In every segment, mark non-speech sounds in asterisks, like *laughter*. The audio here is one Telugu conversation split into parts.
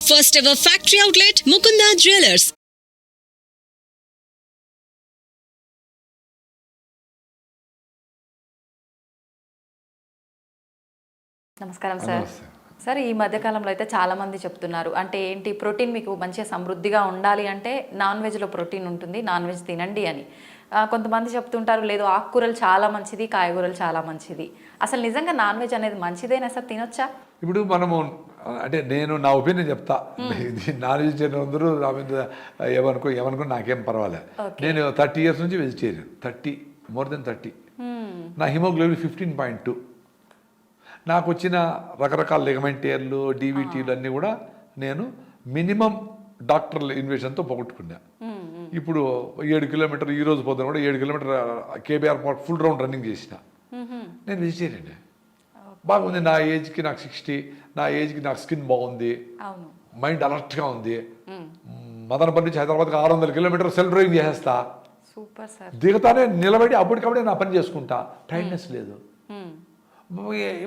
First ever factory outlet, Mukunda Jewelers. నమస్కారం సార్. సార్ ఈ మధ్యకాలంలో అయితే చాలా మంది చెప్తున్నారు అంటే ఏంటి ప్రోటీన్ మీకు మంచిగా సమృద్ధిగా ఉండాలి అంటే నాన్ వెజ్లో ప్రోటీన్ ఉంటుంది నాన్ వెజ్ తినండి అని కొంతమంది చెప్తుంటారు లేదు ఆకుకూరలు చాలా మంచిది కాయగూరలు చాలా మంచిది. అసలు నిజంగా నాన్ వెజ్ అనేది మంచిదేనా సార్? తినొచ్చా? ఇప్పుడు మనము అంటే నేను నా ఒపీనియన్ చెప్తా. ఇది నాన్ వెజిటేరియన్ అందరూ నా మీద ఏమనుకో ఏమనుకో నాకేం పర్వాలే. Okay. నేను థర్టీ ఇయర్స్ నుంచి vegetarian. Thirty more than thirty. నా హిమోగ్లోబిన్ ఫిఫ్టీన్ పాయింట్ టూ. నాకు వచ్చిన రకరకాల లిగమెంటేర్లు డీవీటీలు అన్నీ కూడా నేను మినిమం డాక్టర్ల ఇన్వేషన్తో పోగొట్టుకున్నా. ఇప్పుడు ఏడు కిలోమీటర్ ఈ రోజు పొద్దున కూడా ఏడు kilometre K B R full round running చేసిన. నేను వెజిటేరియన్ బాగుంది నా ఏజ్కి నాకు సిక్స్టీ నా ఏజ్కి నాకు స్కిన్ బాగుంది. మైండ్ అలర్ట్గా ఉంది. మదనపల్లి నుంచి హైదరాబాద్కి ఆరు వందల కిలోమీటర్ సెల్ డ్రైవింగ్ చేసేస్తా. Super sir. దిగతానే నిలబడి అప్పటికప్పుడే నా పని చేసుకుంటా. టైట్నెస్ లేదు.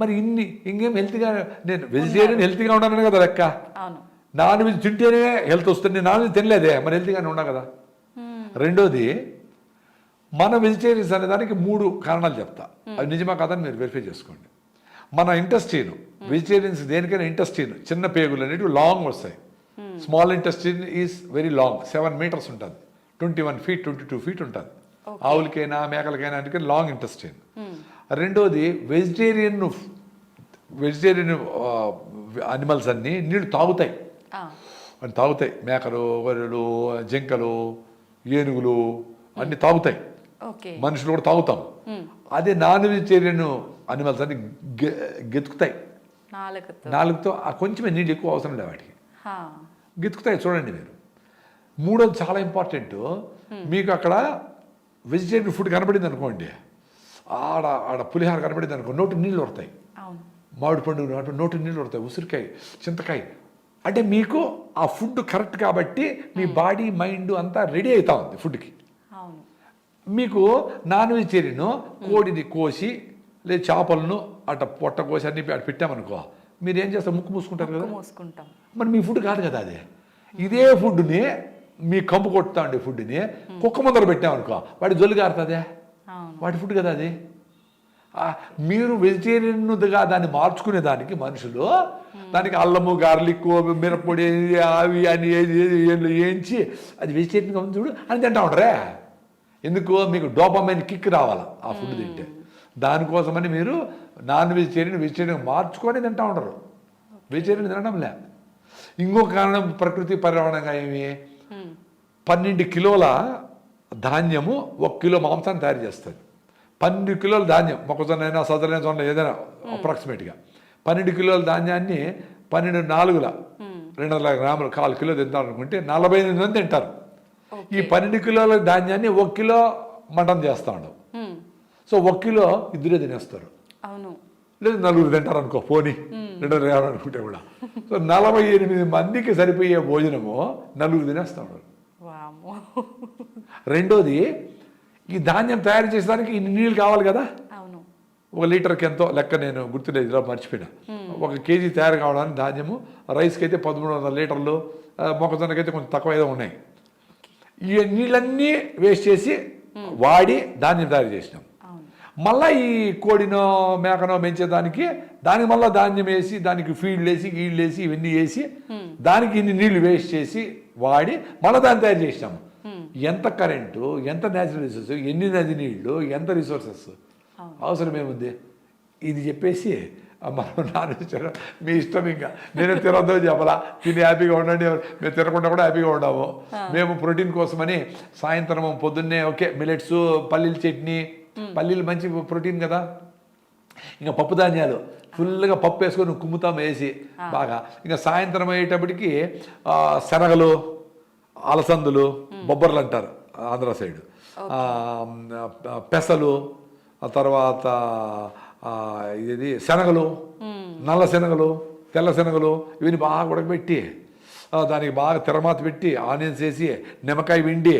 మరి ఇన్ని ఇంకేం హెల్త్గా నేను వెజిటేరియన్ హెల్తీగా ఉన్నాను కదా లెక్క. నాన్ వెజ్ తింటేనే హెల్త్ వస్తుంది నేను నాన్ వెజ్ తినలేదే. మరి హెల్తీగానే ఉన్నా కదా. రెండోది మన వెజిటేరియన్స్ అనే దానికి మూడు కారణాలు చెప్తా. అది నిజమా కాదని మీరు వెరిఫై చేసుకోండి. మన ఇంటెస్టీన్ వెజిటేరియన్స్ దేనికైనా ఇంటెస్టీన్ చిన్న పేగులు అనేటివి లాంగ్ వస్తాయి. Small intestine is very long seven metres ఉంటుంది. Twenty one feet twenty two feet ఉంటుంది ఆవులకైనా మేకలకైనా అందుకని లాంగ్ ఇంటెస్టీన్ రెండోది వెజిటేరియన్ వెజిటేరియన్ అనిమల్స్ అన్నీ నీళ్ళు తాగుతాయి. తాగుతాయి. మేకలు గొర్రెలు జింకలు ఏనుగులు అన్ని తాగుతాయి. మనుషులు కూడా తాగుతాం. అదే నాన్ వెజిటేరియన్ అనిమల్స్ అన్ని గెతుకుతాయి. నాలుగుతో కొంచెమే నీళ్ళు ఎక్కువ అవసరం లేదు వాటికి. గెతుకుతాయి చూడండి మీరు. మూడోది చాలా ఇంపార్టెంట్ మీకు అక్కడ వెజిటేరియన్ ఫుడ్ కనబడింది అనుకోండి. ఆడ ఆడ పులిహార కనబడింది అనుకో నోటి నీళ్ళు అవును. మామిడి పండు నోటి నీళ్ళు వస్తాయి ఉసిరికాయ చింతకాయ అంటే మీకు ఆ ఫుడ్ కరెక్ట్ కాబట్టి మీ బాడీ మైండ్ అంతా రెడీ అవుతా ఉంది ఫుడ్కి. మీకు నాన్ వెజిటేరియన్ కోడిని కోసి లేదా చేపలను అట్ట పొట్ట కోసి అన్ని అటు పెట్టామనుకో మీరు ఏం చేస్తారు? ముక్కు మూసుకుంటారు కదా? మూసుకుంటాం. మరి మీ ఫుడ్ కాదు కదా అది? ఇదే ఫుడ్ని మీ కంపు కొట్టుతా ఉండే ఫుడ్ని కుక్క ముందర పెట్టామనుకో వాడి జొల్లు కారుతుందే? వాటి ఫుడ్ కదా అది? మీరు వెజిటేరియన్గా దాన్ని మార్చుకునే దానికి మనుషులు దానికి అల్లము గార్లిక్ మిరప్పొడి అవి అని ఏది ఏది ఏది వేయించి అది వెజిటేరియన్గా ఉంది చూడు అని తింటా ఉంటారే. ఎందుకు? మీకు డోపమైన్ కిక్ రావాలా ఆ ఫుడ్ తింటే. దానికోసమని మీరు నాన్ వెజిటేరియన్ వెజిటేరియన్ మార్చుకొని తింటా ఉంటారు. వెజిటేరియన్ తినడంలే ఇంకొక కారణం ప్రకృతి పర్యావరణంగా ఏమి? పన్నెండు కిలోల ధాన్యము ఒక కిలో మాంసాన్ని తయారు చేస్తుంది పన్నెండు కిలోల ధాన్యం మొక్కజొన్న అయినా సదరైన జొన్న ఏదైనా అప్రాక్సిమేట్గా పన్నెండు కిలోల ధాన్యాన్ని పన్నెండు నాలుగుల రెండు వందల గ్రాములు కాలు కిలో తింటారు అనుకుంటే నలభై ఎనిమిది మంది తింటారు. ఈ పన్నెండు కిలోల ధాన్యాన్ని ఒక కిలో మటన్ చేస్తా ఉండవు మ్మ్. సో ఒక కిలో ఇద్దరే తినేస్తారు. లేదు నలుగురు తింటారు అనుకో పోనీ రెండు వందల అనుకుంటే కూడా. సో నలభై ఎనిమిది మందికి సరిపోయే భోజనము నలుగురు తినేస్తా ఉన్నారు వామ్మో. రెండోది ఈ ధాన్యం తయారు చేసేదానికి ఇన్ని నీళ్ళు కావాలి కదా? అవును. ఒక లీటర్కి ఎంతో లెక్క నేను గుర్తులేదు ఇలా మర్చిపోయినా. ఒక కేజీ తయారు కావడానికి ధాన్యము రైస్కి అయితే పదమూడు వందల లీటర్లు మొక్కజొన్నకి అయితే కొంచెం తక్కువ ఏదో ఉన్నాయి ఈ నీళ్ళన్నీ వేస్ట్ చేసి వాడి ధాన్యం తయారు చేసినాం. మళ్ళా ఈ కోడినో మేకనో పెంచేదానికి దానికి మళ్ళీ ధాన్యం వేసి దానికి ఫీల్డ్ వేసి గీళ్ళు వేసి ఇవన్నీ వేసి దానికి ఇన్ని నీళ్ళు వేస్ట్ చేసి వాడి మళ్ళీ దాన్ని తయారు చేసినాము ఎంత కరెంటు ఎంత న్యాచురల్ రిసోర్సెస్ ఎన్ని నది నీళ్ళు ఎంత రిసోర్సెస్ అవసరం ఏముంది? ఇది చెప్పేసి మనం నాన్ మీ ఇష్టం ఇంకా. నేను తినొద్దు చెప్పలా. తిని హ్యాపీగా ఉండండి. మేము తినకుండా కూడా హ్యాపీగా ఉన్నాము మేము ప్రోటీన్ కోసమని సాయంత్రం పొద్దున్నే ఓకే మిలెట్స్ పల్లీల చట్నీ. పల్లీలు మంచి ప్రోటీన్ కదా? ఇంకా పప్పు ధాన్యాలు. ఫుల్గా పప్పు వేసుకొని కుమ్ముతాం వేసి బాగా. ఇంకా సాయంత్రం అయ్యేటప్పటికి శనగలు అలసందులు బొబ్బర్లు అంటారు ఆంధ్ర సైడ్. పెసలు తర్వాత ఇది శనగలు నల్ల శనగలు తెల్ల శనగలు ఇవన్నీ బాగా ఉడకబెట్టి దానికి బాగా తెరమాత పెట్టి ఆనియన్స్ వేసి నిమ్మకాయ విండి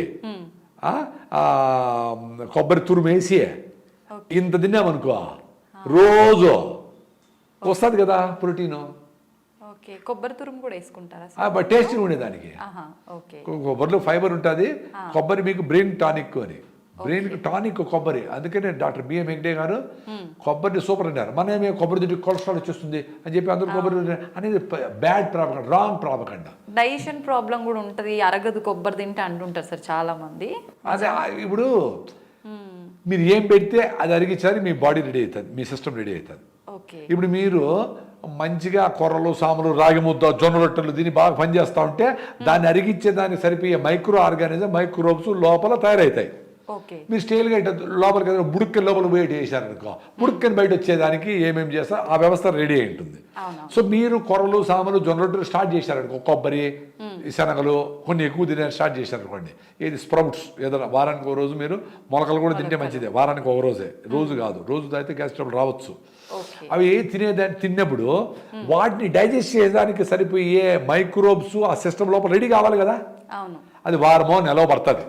ఆ, కొబ్బరి తురుము వేసి ఇంత తిన్నామనుకో రోజు వస్తుంది కదా ప్రోటీను. ఓకే. కొబ్బరి తురుము కూడా వేసుకుంటారా బట్ టేస్టీ ఉండేదానికి కొబ్బరిలో ఫైబర్ ఉంటుంది. కొబ్బరి మీకు బ్రెయిన్ టానిక్ అని. బ్రెయిన్ టానిక్ కొబ్బరి. అందుకనే డాక్టర్ బిఎం హెగ్డే గారు కొబ్బరిని సూపర్ అన్నారు మన ఏమే కొబ్బరి తింటే కొలెస్ట్రాల్ వచ్చేస్తుంది అని చెప్పి అందరూ కొబ్బరి అనేది bad propaganda wrong propaganda digestion problem కూడా ఉంటుంది. అరగదు కొబ్బరి తింటే అంటుంటారు సార్ చాలా మంది అదే ఇప్పుడు మీరు ఏం పెడితే అది అరిగించాలి మీ బాడీ రెడీ అవుతుంది మీ సిస్టమ్ రెడీ అవుతుంది. ఇప్పుడు మీరు మంచిగా కొర్రలు సాములు రాగి ముద్ద జొన్న రొట్టెలు దీన్ని బాగా పనిచేస్తూ ఉంటే దాన్ని అరిగించే దానికి సరిపోయే మైక్రో ఆర్గానిజం మైక్రోబ్స్ లోపల తయారవుతాయి మీరు స్టైల్గా ఇట్లా లోపలికి ఏదైనా బుడుక్కని లోపల వెయిట్ చేశారనుకో బుడుక్కని బయట వచ్చేదానికి ఏమేమి చేస్తారో ఆ వ్యవస్థ రెడీ అయి ఉంటుంది. సో మీరు కొరలు సాములు జొన్న రొట్టెలు స్టార్ట్ చేశారనుకో కొబ్బరి శనగలు కొన్ని ఎక్కువ తినే స్టార్ట్ చేశారనుకోండి ఏది స్ప్రౌట్స్ ఏదైనా వారానికి ఒక రోజు మీరు మొలకలు కూడా తింటే మంచిదే వారానికి ఒక రోజే రోజు కాదు రోజు తాగితే గ్యాస్ ట్రబుల్ రావచ్చు. అవి తినేదాన్ని తిన్నప్పుడు వాటిని డైజెస్ట్ చేయడానికి సరిపోయే మైక్రోబ్స్ ఆ సిస్టమ్ లోపల రెడీ కావాలి కదా? అది వారమో నెలలో పడుతుంది.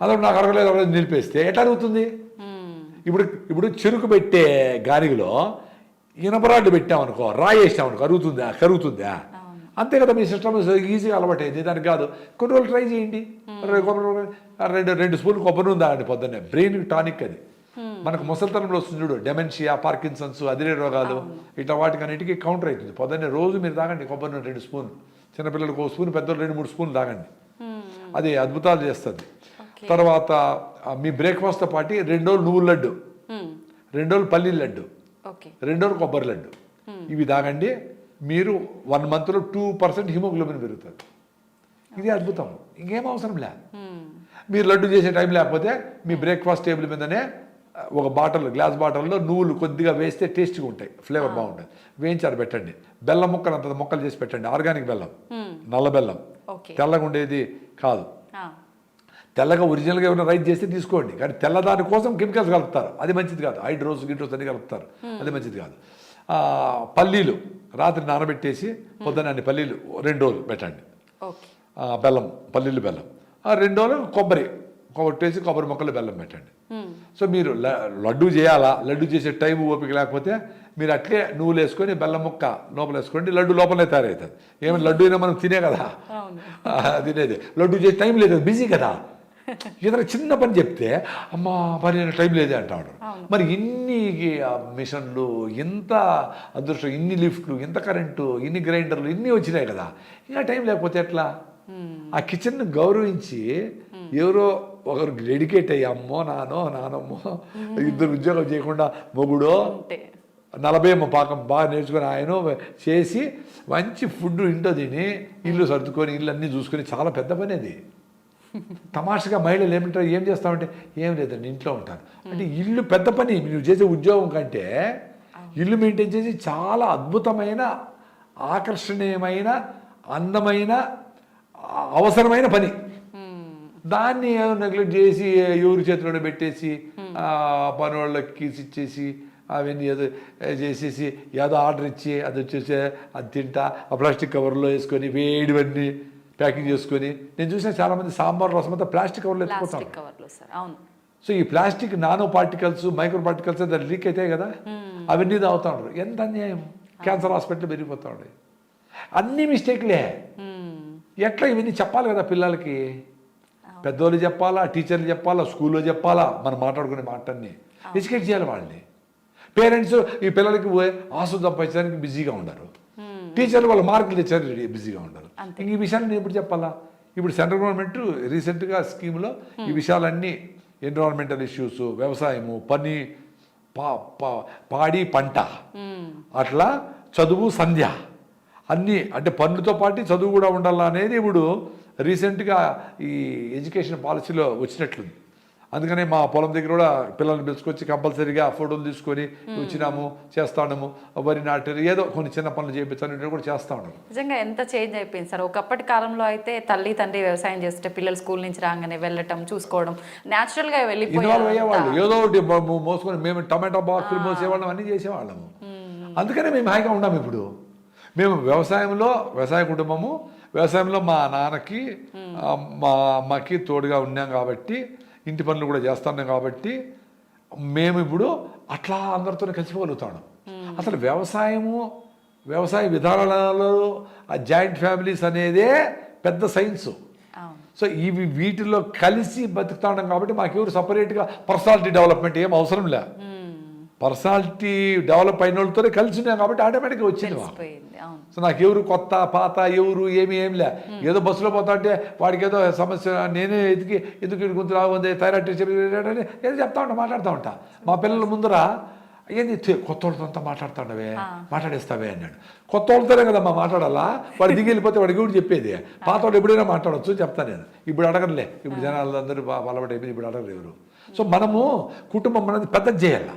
అదే నాకు అరగలేదు అరగలేదు నిలిపేస్తే ఎట్లా అరుగుతుంది? మ్మ్. ఇప్పుడు ఇప్పుడు చెరుకు పెట్టే గానిలో ఇనపరాళ్ళు పెట్టామనుకో రాయి వేసామనుకో అరుగుతుందా కరుగుతుందా? అంతే కదా మీ సిస్టమ్ ఈజీగా అలవాటు అయింది దానికి కాదు. కొన్ని రోజులు ట్రై చేయండి. రెండు రెండు స్పూన్లు కొబ్బరి నూనె తాగండి పొద్దున్నే. బ్రెయిన్ టానిక్ అది. మనకు ముసలితనంలో వస్తుంది చూడు డెమెన్షియా పార్కిన్సన్స్ అదిరే రోగాలు. ఇట్లా వాటికన్నిటికీ కౌంటర్ అవుతుంది. పొద్దున్నే రోజు మీరు తాగండి కొబ్బరి నూనె రెండు స్పూన్ చిన్నపిల్లలకు ఒక స్పూన్ పెద్దలు రెండు మూడు స్పూన్లు తాగండి. అది అద్భుతాలు చేస్తుంది. తర్వాత మీ బ్రేక్ఫాస్ట్తో పాటు రెండు రోజులు నువ్వుల లడ్డు. మ్మ్. రెండు రోజులు పల్లీల లడ్డు. రెండు రోజులు కొబ్బరి లడ్డు. ఇవి తాగండి మీరు వన్ మంత్లో టూ పర్సెంట్ హిమోగ్లోబిన్ పెరుగుతుంది. ఇది అద్భుతం. ఇంకేం అవసరం లే. మీరు లడ్డు చేసే టైం లేకపోతే మీ బ్రేక్ఫాస్ట్ టేబుల్ మీదనే ఒక బాటిల్ గ్లాస్ బాటిల్లో నువ్వులు కొద్దిగా వేస్తే టేస్ట్గా ఉంటాయి ఫ్లేవర్ బాగుంటుంది వేయించారు పెట్టండి. బెల్లం ముక్కలు అంత ముక్కలు చేసి పెట్టండి. ఆర్గానిక్ బెల్లం నల్ల బెల్లం. తెల్లగా ఉండేది కాదు. తెల్లగా ఒరిజినల్గా ఏమైనా రైస్ చేస్తే తీసుకోండి. కానీ తెల్లదాని కోసం కెమికల్స్ కలుపుతారు. అది మంచిది కాదు. హైడ్రోస్ గిడ్రోస్ అన్ని కలుపుతారు. అది మంచిది కాదు. పల్లీలు రాత్రి నానబెట్టేసి పొద్దున్న అన్ని పల్లీలు రెండు రోజులు పెట్టండి. బెల్లం పల్లీలు బెల్లం. రెండు రోజులు కొబ్బరి కొట్టేసి కొబ్బరి మొక్కలు బెల్లం పెట్టండి. సో మీరు లడ్డు చేయాలా? లడ్డు చేసే టైం ఓపిక లేకపోతే మీరు అట్లే నువ్వులు వేసుకొని బెల్లం ముక్క లోపల వేసుకోండి లడ్డు లోపలే తయారవుతుంది. ఏమైనా లడ్డు అయినా మనం తినే కదా? తినేది. లడ్డు చేసే టైం లేదు బిజీ కదా? *laughs* ఏదైనా చిన్న పని చెప్తే అమ్మా పని టైం లేదే అంటాడు. మరి ఇన్ని మిషన్లు ఇంత అదృష్టం ఇన్ని లిఫ్ట్లు ఇంత కరెంటు ఇన్ని గ్రైండర్లు ఇన్ని వచ్చినాయి కదా? ఇంకా టైం లేకపోతే ఎట్లా? ఆ కిచెన్ గౌరవించి ఎవరో ఒకరు డెడికేట్ అయ్యి అమ్మో నానో నానమ్మో ఇద్దరు ఉద్యోగం చేయకుండా మొగుడో నలభై ఏమో పాకం బాగా నేర్చుకొని ఆయన చేసి మంచి ఫుడ్ ఇంట్లో తిని ఇల్లు సర్దుకొని ఇల్లు అన్నీ చూసుకొని చాలా పెద్ద పని అది. తమాషగా మహిళలు ఏమింటారు ఏం చేస్తామంటే ఏం లేదండి ఇంట్లో ఉంటాను. అంటే ఇల్లు పెద్ద పని నువ్వు చేసే ఉద్యోగం కంటే ఇల్లు మెయింటైన్ చేసి చాలా అద్భుతమైన ఆకర్షణీయమైన అందమైన అవసరమైన పని. దాన్ని నెగ్లెక్ట్ చేసి ఎవరి చేతిలో పెట్టేసి ఆ పని వాళ్ళకి ఇచ్చేసి అవన్నీ ఏదో చేసేసి ఏదో ఆర్డర్ ఇచ్చి అది వచ్చేసి అది తింటా ఆ ప్లాస్టిక్ కవర్లో వేసుకొని వేడివన్నీ ప్యాకింగ్ చేసుకొని నేను చూసిన చాలామంది సాంబార్ రసం అంతా ప్లాస్టిక్ కవర్లో అవును. సో ఈ plastic nano particles micro particles దాన్ని లీక్ అవుతాయి కదా? అవన్నీ తాగుతా ఉంటారు ఎంత అన్యాయం? క్యాన్సర్ హాస్పిటల్ పెరిగిపోతా అన్ని మిస్టేక్లే. ఎట్లా ఇవన్నీ చెప్పాలి కదా పిల్లలకి? పెద్దోళ్ళు చెప్పాలా టీచర్లు చెప్పాలా స్కూల్లో చెప్పాలా మనం మాట్లాడుకునే మాటన్ని ఎడ్యుకేట్ చేయాలి వాళ్ళని. పేరెంట్స్ ఈ పిల్లలకి పోయి ఆసు సంపాదించడానికి బిజీగా ఉండరు. టీచర్లు వాళ్ళ మార్కులు తెచ్చారు బిజీగా ఉండరు. ఇంక ఈ విషయాలు నేను ఎప్పుడు చెప్పాలా? ఇప్పుడు సెంట్రల్ గవర్నమెంట్ రీసెంట్గా స్కీమ్లో ఈ విషయాలన్నీ ఎన్విరాన్మెంటల్ ఇష్యూస్ వ్యవసాయము పని పాడి పంట. అట్లా చదువు సంధ్య. అన్నీ అంటే పన్నుతో పాటు చదువు కూడా ఉండాలా అనేది ఇప్పుడు రీసెంట్గా ఈ ఎడ్యుకేషన్ పాలసీలో వచ్చినట్లుంది. అందుకనే మా పొలం దగ్గర కూడా పిల్లల్ని పిలుచుకొచ్చి కంపల్సరీగా ఫోటోలు తీసుకొని వచ్చినాము చేస్తాము వరి నాటారు ఏదో కొన్ని చిన్న పనులు చేయించాను కూడా చేస్తా ఉన్నాము నిజంగా ఎంత చేంజ్ అయిపోయింది సార్? ఒకప్పటి కాలంలో అయితే తల్లి తండ్రి వ్యవసాయం చేస్తుంటే పిల్లలు స్కూల్ నుంచి రాగానే వెళ్ళటం చూసుకోవడం న్యాచురల్గా ఇన్వాల్వ్ అయ్యేవాళ్ళు. ఏదో ఒకటి మోసుకొని మేము టమాటా బాక్సులు మోసేవాళ్ళం అన్నీ చేసేవాళ్ళము. అందుకనే మేము హాయిగా ఉన్నాము ఇప్పుడు. మేము వ్యవసాయంలో వ్యవసాయ కుటుంబము వ్యవసాయంలో మా నాన్నకి మా అమ్మకి తోడుగా ఉన్నాం కాబట్టి ఇంటి పనులు కూడా చేస్తున్నాం కాబట్టి మేము ఇప్పుడు అట్లా అందరితో కలిసిపోగలుగుతాను అసలు వ్యవసాయము వ్యవసాయ విధానాలలో ఆ జాయింట్ ఫ్యామిలీస్ అనేదే పెద్ద సైన్సు. సో ఇవి వీటిల్లో కలిసి బతుకుతా ఉన్నాం కాబట్టి మాకెవరు సపరేట్గా పర్సనాలిటీ డెవలప్మెంట్ ఏం అవసరం లే. పర్సనాలిటీ డెవలప్ అయిన వాళ్ళతోనే కలిసి ఉన్నాం కాబట్టి ఆటోమేటిక్గా వచ్చింది సో నాకు ఎవరు కొత్త పాత ఎవరు ఏమి ఏం లే. ఏదో బస్సులో పోతా అంటే వాడికి ఏదో సమస్య నేనే ఎదిగి ఎందుకు వీడి గొంతు రాగుంది థైరాయిడ్ చేయాలి, ఏదో చెప్తా ఉంటా మాట్లాడుతూ ఉంటా మా పిల్లల ముందర ఏంది కొత్త వాళ్ళతో అంతా మాట్లాడుతాండవే మాట్లాడేస్తావే అన్నాడు కొత్త వాళ్ళతోనే కదా మా మాట్లాడాలా వాడు దిగి వెళ్ళిపోతే వాడికి కూడా చెప్పేది పాత వాళ్ళు ఎప్పుడైనా మాట్లాడవచ్చు చెప్తాను నేను ఇప్పుడు అడగలే ఇప్పుడు జనాలు అందరూ అలవాటు అయిపోయింది ఇప్పుడు అడగరు ఎవరు సో మనము కుటుంబం అనేది పెద్దది చేయాలా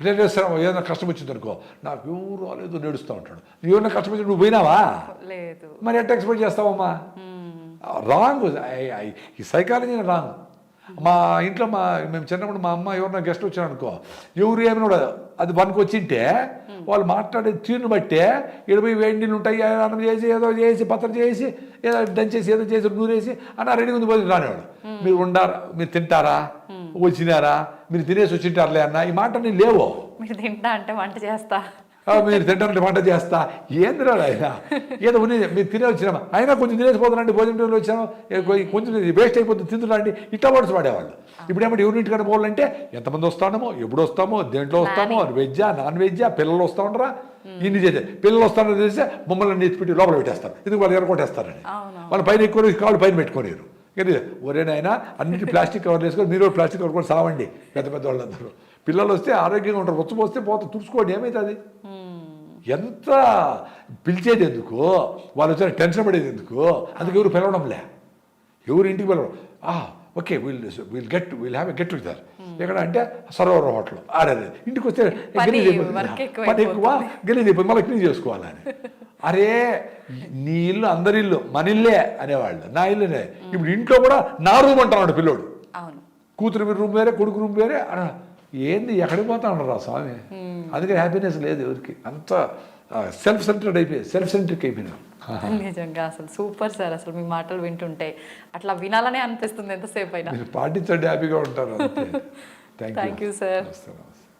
రిలేటివ్స్ ఏదైనా కష్టం వచ్చింది అనుకో. నాకు ఎవరు రాలేదు నడుస్తూ ఉంటాడు. ఏమైనా కష్టం వచ్చి నువ్వు పోయినావా? లేదు. మరి ఎట్లా ఎక్స్పెక్ట్ చేస్తావమ్మా? రాంగ్ ఈ సైకాలజీ రాంగ్ మా ఇంట్లో మా మేము చిన్నప్పుడు మా అమ్మ ఎవరైనా గెస్ట్ వచ్చారు అనుకో. ఎవరు ఏమైనా అది వన్కి వచ్చింటే వాళ్ళు మాట్లాడే తీరుని బట్టే ఇరవై వేడి నీళ్ళు ఉంటాయి అన్నం చేసి ఏదో చేసి పత్రం చేసి ఏదో దంచేసి ఏదో చేసి నూరేసి అన్న రెడీ ఉంది పోయి రానివాడు. మీరు ఉండారా? మీరు తింటారా? వచ్చినారా మీరు తినేసి వచ్చింటారులే అన్న ఈ మాటని లేవు. మీరు తింటా అంటే వంట చేస్తా. మీరు తింటారంటే వంట చేస్తా. ఏందిరా ఆయన ఏదో ఉన్నది మీరు తినే వచ్చినామా? అయినా కొంచెం తినేసి పోతానండి భోజనం టైంలో కొ- కొంచెం వేస్ట్ అయిపోతుంది తింటున్నాండి ఇట్లా వర్డ్స్ వాడేవాళ్ళు. ఇప్పుడు ఏమంటే ఎవరింటికన్నా పోవాలంటే ఎంతమంది వస్తామో ఎప్పుడు వస్తామో దేంట్లో వస్తామో వెజ్జా నాన్ వెజ్జా పిల్లలు వస్తా ఉండరా? ఇన్ని చేసే పిల్లలు వస్తారో తెలిస్తే మమ్మల్ని ఎత్తిపెట్టి లోపల పెట్టేస్తారు. ఎందుకు వాళ్ళు ఎరగొట్టేస్తారని. వాళ్ళ పైన ఎక్కువ కాళ్ళు పైన పెట్టుకోలేరు. కానీ ఒరేనైనా అన్నిటి ప్లాస్టిక్ కవర్లు వేసుకొని మీరు ప్లాస్టిక్ కవర్ కూడా సావండి పెద్ద పెద్ద వాళ్ళందరూ. పిల్లలు వస్తే ఆరోగ్యంగా ఉంటారు వచ్చి పోస్తే పోతే తుడుచుకోండి ఏమవుతుంది ఎంత పిలిచేది ఎందుకు? వాళ్ళు వచ్చిన టెన్షన్ పడేది ఎందుకు? అందుకు ఎవరు పిలవడంలే. ఎవరు ఇంటికి పిలవడం? Okay will will get will have a get together ఎక్కడ అంటే సరోవర్ హోటల్ ఆడేది. ఇంటికి వస్తే పని, గలీజ్ పని ఎక్కువ గలీజ్ మళ్ళీ క్లీన్ చేసుకోవాలని. అరే నీ ఇల్లు అందరి ఇల్లు మన ఇల్లే అనేవాళ్ళు. నా ఇల్లునే. ఇప్పుడు ఇంట్లో కూడా నా రూమ్ అంటున్నాడు పిల్లోడు. కూతురు రూమ్ వేరే కొడుకు రూమ్ వేరే. ఏంది ఎక్కడికి పోతా ఉండరు ఆ స్వామి? అందుకని హ్యాపీనెస్ లేదు ఎవరికి. అంత సెల్ఫ్ సెంటర్డ్ అయిపోయి సెల్ఫ్ సెంట్రిక్ అయిపోయినారు నిజంగా అసలు సూపర్ సార్ అసలు మీ మాటలు వింటుంటే. అట్లా వినాలనే అనిపిస్తుంది ఎంతసేపు అయినా పాటించండి హ్యాపీగా ఉంటారు థ్యాంక్ యూ సార్